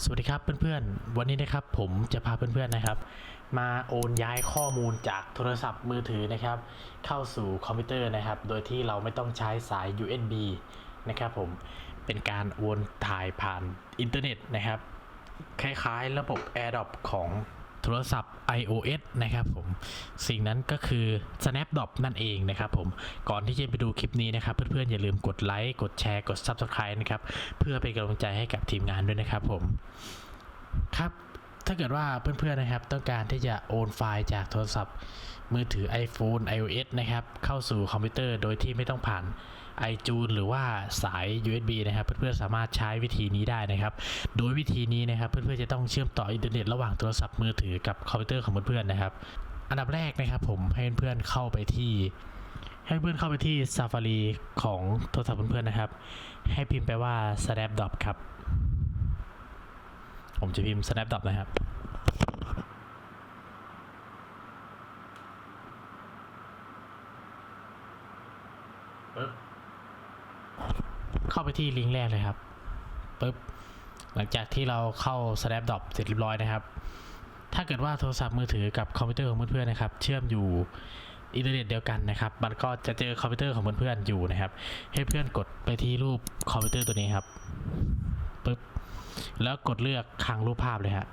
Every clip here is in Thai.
สวัสดีครับเพื่อนๆ วันนี้นะครับผมจะพาเพื่อนๆนะครับ มาโอนย้ายข้อมูลจากโทรศัพท์มือถือนะครับ เข้าสู่คอมพิวเตอร์นะครับ โดยที่เราไม่ต้องใช้สาย USB นะครับผมเป็นการโอนถ่ายผ่านอินเทอร์เน็ตนะครับ คล้ายๆระบบ AirDrop ของ โทรศัพท์ iOS นะครับผม สิ่งนั้นก็คือ Snapdrop นั่นเองนะครับผม ก่อนที่จะไปดูคลิปนี้นะครับ เพื่อนๆ อย่าลืมกดไลค์ กดแชร์ กด Subscribe นะครับ เพื่อเป็นกำลังใจให้กับทีมงานด้วยนะครับผม ครับ ถ้าเกิดว่าเพื่อนๆนะครับ ต้องการที่จะโอนไฟล์จากโทรศัพท์ มือถือ iPhone iOS นะครับ เข้าสู่คอมพิวเตอร์โดยที่ไม่ต้องผ่าน iTunes หรือว่าสาย USB นะครับ เพื่อนๆสามารถใช้วิธีนี้ได้นะครับ โดยวิธีนี้นะครับ เพื่อนๆจะต้องเชื่อมต่ออินเทอร์เน็ตระหว่างโทรศัพท์มือถือกับคอมพิวเตอร์ของเพื่อนๆนะครับ อันดับแรกนะครับผมให้เพื่อนๆเข้าไปที่ให้เพื่อนเข้าไปที่ Safari ของโทรศัพท์เพื่อนๆนะครับ ให้พิมพ์ไปว่า Snapdrop ครับ ผมจะพิมพ์ Snapdrop นะครับปึ๊บเข้าไปที่ลิงก์แรกเลยครับปึ๊บหลังจากที่เราเข้า Snapdrop เสร็จเรียบร้อยนะครับ ถ้าเกิดว่าโทรศัพท์มือถือกับคอมพิวเตอร์ของเพื่อนๆนะครับ เชื่อมอยู่อินเทอร์เน็ตเดียวกันนะครับ มันก็จะเจอคอมพิวเตอร์ของเพื่อนๆอยู่นะครับ ให้เพื่อนกดไปที่รูปคอมพิวเตอร์ตัวนี้ครับปึ๊บ แล้วกดเลือกคลังรูปภาพเลยฮะ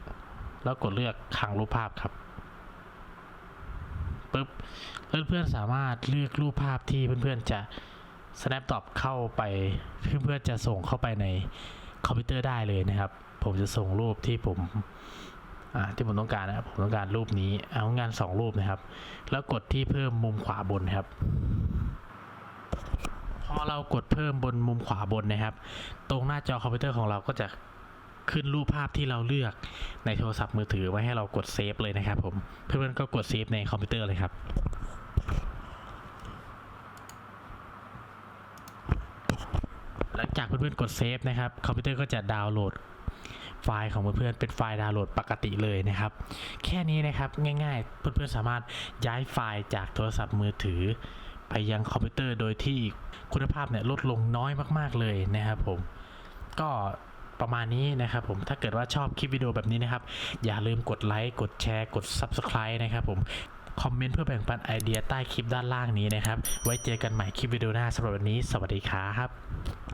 แล้วกดเลือกคลังรูปภาพครับปึ๊บเพื่อนๆสามารถเลือกรูปภาพที่เพื่อนๆจะ snapdrop เข้าไปเพื่อนๆจะส่งเข้าไปในคอมพิวเตอร์ได้เลยนะครับ ผมจะส่งรูปที่ผมที่ผมต้องการนะครับผมต้องการรูปนี้เอางานสองรูปนะครับ แล้วกดที่เพิ่มมุมขวาบนครับพอเรากดเพิ่มบนมุมขวาบนนะครับ ตรงหน้าจอคอมพิวเตอร์ของเราก็จะ ขึ้นรูปภาพที่เราเลือกในโทรศัพท์มือถือไว้ให้เรากดเซฟเลยนะครับผม เพื่อนๆก็กดเซฟในคอมพิวเตอร์เลยครับหลังจากเพื่อนๆกดเซฟนะครับคอมพิวเตอร์ก็จะดาวน์โหลดไฟล์ของเพื่อนๆเป็นไฟล์ดาวน์โหลดปกติเลยนะครับ แค่นี้นะครับง่ายๆ เพื่อนๆสามารถย้ายไฟล์จากโทรศัพท์มือถือ ไปยังคอมพิวเตอร์โดยที่คุณภาพเนี่ยลดลงน้อยมากๆเลยนะครับผม ก็ ประมาณนี้นะครับผมถ้าเกิดว่าชอบคลิปวิดีโอแบบนี้นะครับ อย่าลืมกดไลค์กดแชร์ กด Subscribe นะครับผมคอมเมนต์เพื่อแบ่งปันไอเดียใต้คลิปด้านล่างนี้นะครับ ไว้เจอกันใหม่คลิปวิดีโอหน้าสำหรับวันนี้ สวัสดีครับ